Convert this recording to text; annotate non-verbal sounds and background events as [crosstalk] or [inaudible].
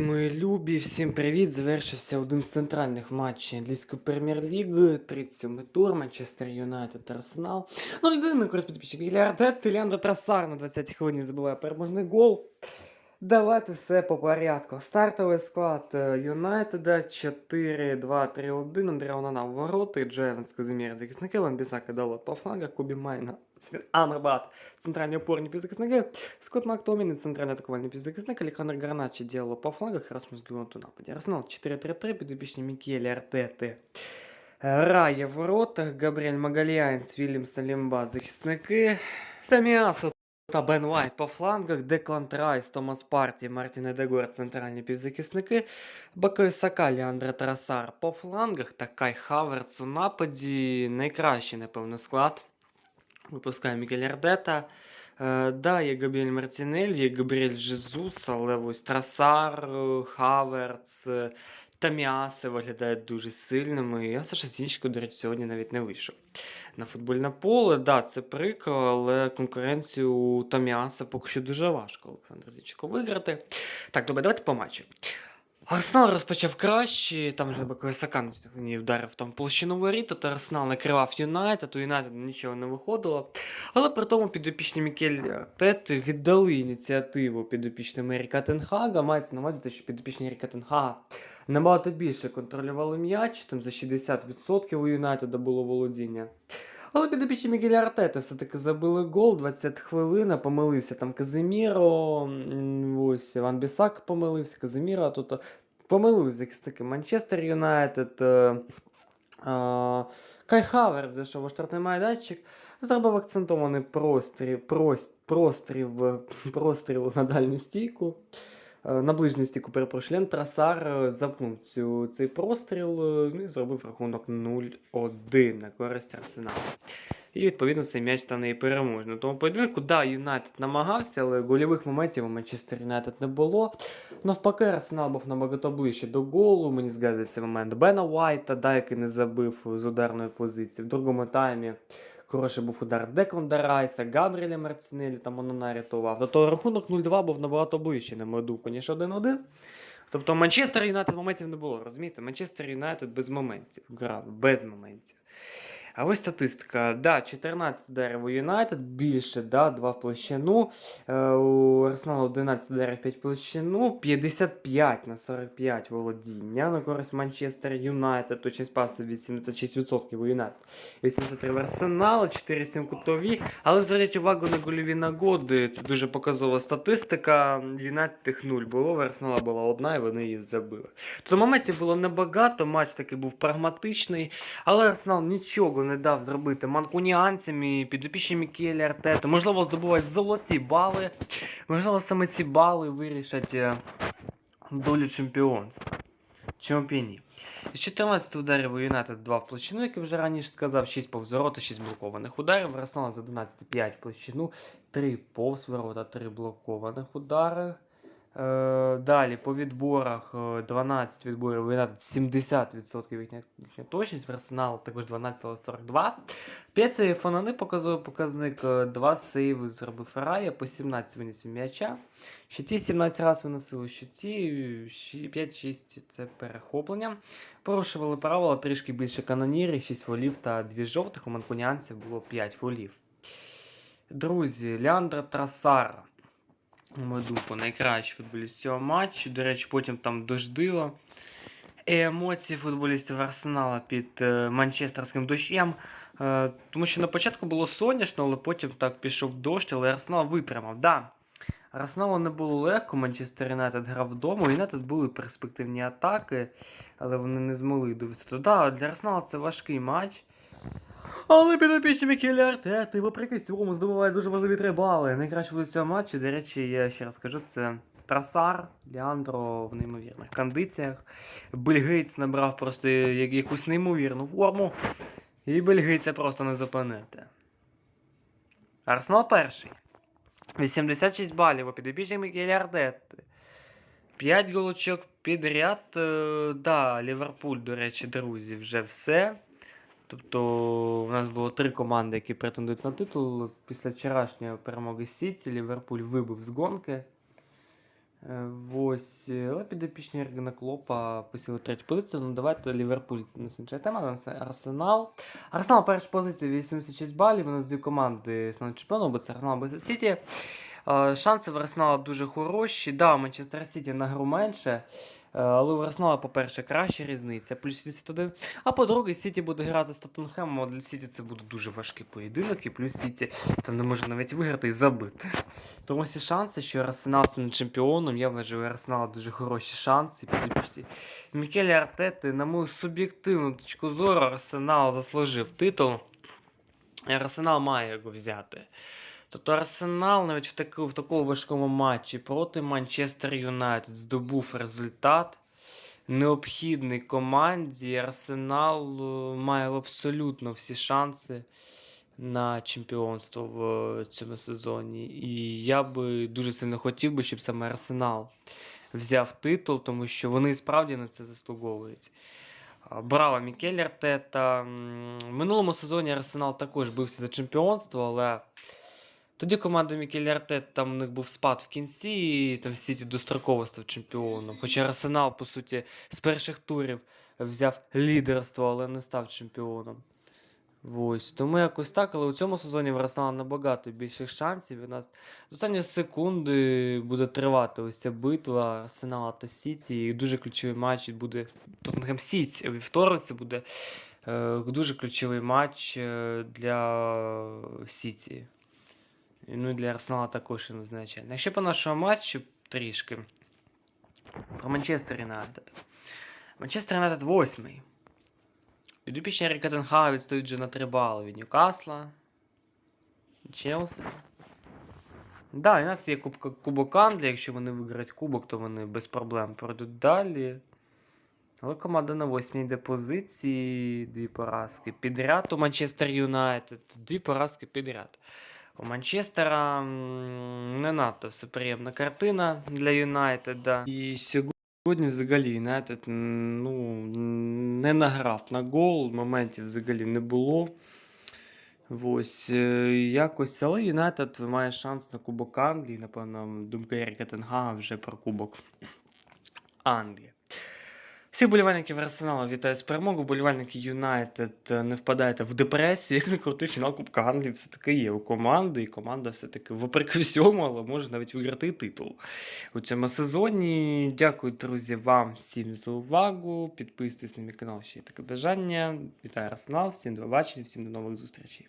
Мої любі, всім привіт! Завершився один з центральних матчів англійської прем'єр-ліги, 37 тур, Манчестер Юнайтед Арсенал. Ну, людина, користь підписчик Гіліардет, Леандро Трасар на 20-й хвилині забиває переможний гол. Давайте все по порядку. Стартовий склад е, Юнайтеда 4-2-3-1, Андрей Онана в Джо Еванс Казимір захисники, Ван Бісака Далот по флангах, Кубі Майна, [laughs] Амрбат, центральні опорні півзахисники, Скотт Мактомін, центральний атакувальний півзахисник, Александр Гарначі діяло по флангах, Расмус Гюнт у нападі. Арсенал 4-3-3, підопічні Мікелі Артети. Рає в воротах, Габріель Магаліанс, Вільям Салімба, захисники, Таміасо та Бен Вайт по флангах, Деклан Райс, Томас Парті, Мартін Едегор, центральні півзахисники, Бакой Сака, Леандра Трасар по флангах та Кай Хаверц у нападі. Найкращий, напевно, склад. Випускає Мікель Ардета. Е, да, є Габріель Мартінель, є Габріель Жезус, але ось Трасар, е, Хаверц, е, Таміаси виглядають дуже сильними. І Саша Зінченко, до речі, сьогодні навіть не вийшов на футбольне поле. Да, це прикро, але конкуренцію у Таміаса поки що дуже важко Олександр Зінченко виграти. Так, добре, давайте по матчу. Арсенал розпочав краще, там вже Баковий Сакан не вдарив там площину воріт, то Арсенал накривав Юнайтед, у Юнайтед нічого не виходило. Але при тому підопічні Мікель Артет віддали ініціативу підопічним Еріка Тенхага. Мається на увазі, те, що підопічні Еріка Тенхага набагато більше контролювали м'яч, там за 60% у Юнайтеда було володіння. Але підопічні Мігеля Артета все-таки забили гол, 20 хвилин, помилився там Казиміро, ось Іван Бісак помилився, Казиміро, тут помилились захисники Манчестер Юнайтед. е, Кай Хаверт зайшов у штрафний майданчик, зробив акцентований простріл, прост, простріл, [laughs] простріл на дальню стійку. Е, На ближню стійку перепрошую, Трасар е, замкнув цю, цей простріл е, ну, і зробив рахунок 0-1 на користь Арсеналу. І відповідно цей м'яч стане і переможним. Тому поєдинку, да, Юнайтед намагався, але гольових моментів у Манчестер Юнайтед не було. Навпаки, Арсенал був набагато ближче до голу. Мені згадується момент Бена Уайта, да, який не забив з ударної позиції. В другому таймі хороший був удар Декланда Райса, Габріеля Марцинелі, там Онана рятував. Тобто рахунок 0-2 був набагато ближче, на мою думку, ніж 1-1. Тобто Манчестер Юнайтед моментів не було, розумієте? Манчестер Юнайтед без моментів грав, без моментів. А ось статистика. Да, 14 ударів у Юнайтед, більше, да, 2 в площину. Е, у Арсеналу 11 ударів 5 в площину, 55 на 45 володіння на користь Манчестер Юнайтед. Точність паси 86% у Юнайтед. 83 в Арсенал, 4-7 кутові. Але зверніть увагу на гольові нагоди. Це дуже показова статистика. Юнайтед їх 0 було, в Арсенала була одна, і вони її забили. Тобто моментів було небагато, матч такий був прагматичний. Але Арсенал нічого не дав зробити манкуніанцям і підопічні Мікелі Артета. Можливо, здобувають золоті бали. Можливо, саме ці бали вирішать е, долю чемпіонства. Чому б і ні? З 14 ударів у Юнайтед 2 в площину, як я вже раніше сказав, 6 повз ворота, 6 блокованих ударів. Арсенал з 11 5 в площину, 3 повз ворота, 3 блокованих удари. Е, далі по відборах е, 12 відборів Юнайтед 70% їхня, точність, Арсенал також 12,42. 5 сейв Фонани показує показник, 2 сейви зробив Рая, по 17 винесів м'яча. Щиті 17 разів виносили щиті, 5-6 це перехоплення. Порушували правила трішки більше канонірів, 6 фолів та 2 жовтих, у манкуніанців було 5 фолів. Друзі, Леандра Трасара. Мою найкращий футболіст цього матчу. До речі, потім там дождило. Емоції футболістів Арсенала під е, манчестерським дощем. Е, тому що на початку було сонячно, але потім так пішов дощ, але Арсенал витримав. Да. Арсеналу не було легко, Манчестер Юнайтед грав вдома. Юнайтед були перспективні атаки, але вони не змогли довести. Да, для Арсенала це важкий матч. Але підопічні Мікелі Артети, вопреки цьому, здобуває дуже важливі три бали. Найкраще буде цього матчу, до речі, я ще раз кажу, це Трасар, Ліандро в неймовірних кондиціях. Бельгиць набрав просто якусь неймовірну форму. І бельгийця просто не зупинити. Арсенал перший. 86 балів у підопічні Мікелі Артети. 5 голочок підряд. Е, Да, Ліверпуль, до речі, друзі, вже все. Тобто у нас було три команди, які претендують на титул. Після вчорашньої перемоги Сіті Ліверпуль вибив з гонки. Е, Ось, але підопічні Єргена Клопа посіли третю позицію. Ну давайте Ліверпуль не інша тема, у Арсенал. Арсенал перша позиція 86 балів. У нас дві команди стануть чемпіоном, бо це Арсенал без Сіті. Е, Шанси в Арсенала дуже хороші. Да, Манчестер Сіті на гру менше. Е, Але у Арсенала, по-перше, краща різниця, плюс 61. А по-друге, Сіті буде грати з Тоттенхемом, а для Сіті це буде дуже важкий поєдинок, і плюс Сіті там не може навіть виграти і забити. Тому всі шанси, що Арсенал стане чемпіоном, я вважаю, у Арсенала дуже хороші шанси. Підопічні Мікелі Артети, на мою суб'єктивну точку зору, Арсенал заслужив титул. Арсенал має його взяти. Тобто Арсенал навіть в, таку, в такому важкому матчі проти Манчестер Юнайтед здобув результат. Необхідний команді. Арсенал е, має абсолютно всі шанси на чемпіонство в е, цьому сезоні. І я би дуже сильно хотів би, щоб саме Арсенал взяв титул, тому що вони справді на це заслуговують. Браво, Мікель Артета. В минулому сезоні Арсенал також бився за чемпіонство, але тоді команда Мікель Артет, там у них був спад в кінці, і там Сіті достроково став чемпіоном. Хоча Арсенал, по суті, з перших турів взяв лідерство, але не став чемпіоном. Ось, тому якось так, але у цьому сезоні в Арсенала набагато більше шансів. У нас з останньої секунди буде тривати ось ця битва Арсенала та Сіті. І дуже ключовий матч буде Тоттенхем Сіті. У вівторок це буде е, дуже ключовий матч е, для Сіті. Ну і для Арсенала також надзвичайно. Якщо по нашому матчу трішки про Манчестер Юнайтед. Манчестер Юнайтед восьмий. Підопічні Еріка Тенхага відстають вже на 3 бали від Ньюкасла. Челсі. Да, навіть є Кубок Англії. Якщо вони виграють кубок, то вони без проблем пройдуть далі. Але команда на 8 йде позиції, дві поразки підряд у Манчестер Юнайтед. Дві поразки підряд. У Манчестера не надто все приємна картина для Юнайтеда. І сьогодні взагалі Юнайтед ну, не награв на гол, моментів взагалі не було. Ось е, якось, але Юнайтед має шанс на Кубок Англії. Напевно, думка Еріка Тенгага вже про Кубок Англії. Всіх болівальників Арсенала вітаю з перемогою. Болівальники Юнайтед е, не впадайте в депресію. Як не [laughs] крутий фінал Кубка Англії все-таки є у команди, і команда все-таки вопреки всьому, але [laughs] може навіть виграти титул у цьому сезоні. Дякую, друзі, вам всім за увагу. Підписуйтесь на мій канал, ще є таке бажання. Вітаю Арсенал, всім до побачення, всім до нових зустрічей.